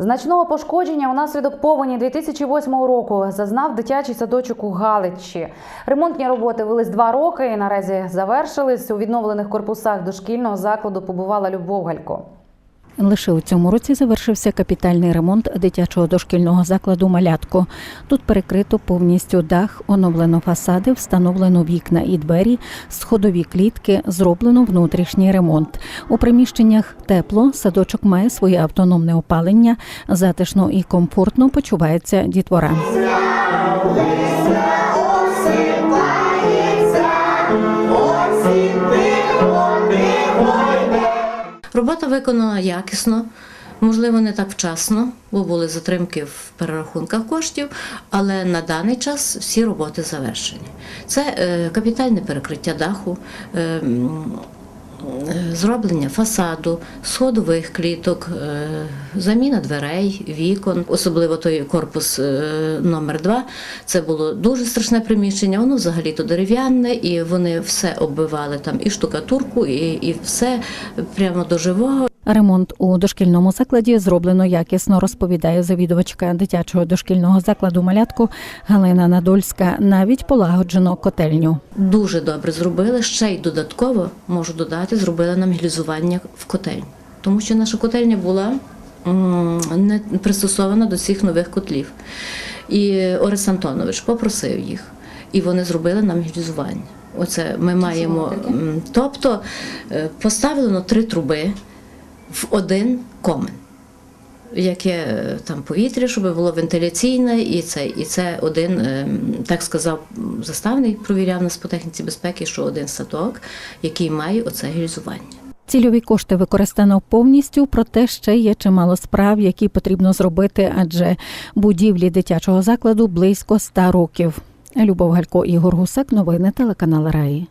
Значного пошкодження унаслідок повені 2008 року зазнав дитячий садочок у Галичі. Ремонтні роботи велись два роки і наразі завершились. У відновлених корпусах дошкільного закладу побувала Любов Галько. Лише у цьому році завершився капітальний ремонт дитячого дошкільного закладу Малятко. Тут перекрито повністю дах, оновлено фасади, встановлено вікна і двері, сходові клітки, зроблено внутрішній ремонт. У приміщеннях тепло, садочок має своє автономне опалення, затишно і комфортно почувається дітвора. Робота виконана якісно, можливо, не так вчасно, бо були затримки в перерахунках коштів, але на даний час всі роботи завершені. Це е, капітальне перекриття даху. Е, Зроблення фасаду, сходових кліток, е, заміна дверей, вікон, особливо той корпус е, номер 2 Це було дуже страшне приміщення. Воно взагалі то дерев'яне, і вони все оббивали там і штукатурку, і, і все прямо до живого. Ремонт у дошкільному закладі зроблено якісно, розповідає завідувачка дитячого дошкільного закладу Малятко Галина Надольська. Навіть полагоджено котельню. Дуже добре зробили. Ще й додатково можу додати, зробили нам гілізування в котельню, тому що наша котельня була не пристосована до цих нових котлів. І Орес Антонович попросив їх, і вони зробили нам гілізування. Оце ми маємо. Тобто е, поставлено три труби в один комен. Яке е, там повітря, щоб було вентиляційне, і це, і це один, е, так сказав, заставний провіряв нас по техніці безпеки, що один садок, який має оце гільзування. Цільові кошти використано повністю, проте ще є чимало справ, які потрібно зробити, адже будівлі дитячого закладу близько ста років. Любов Галько Ігор Гусак, новини телеканал Раї.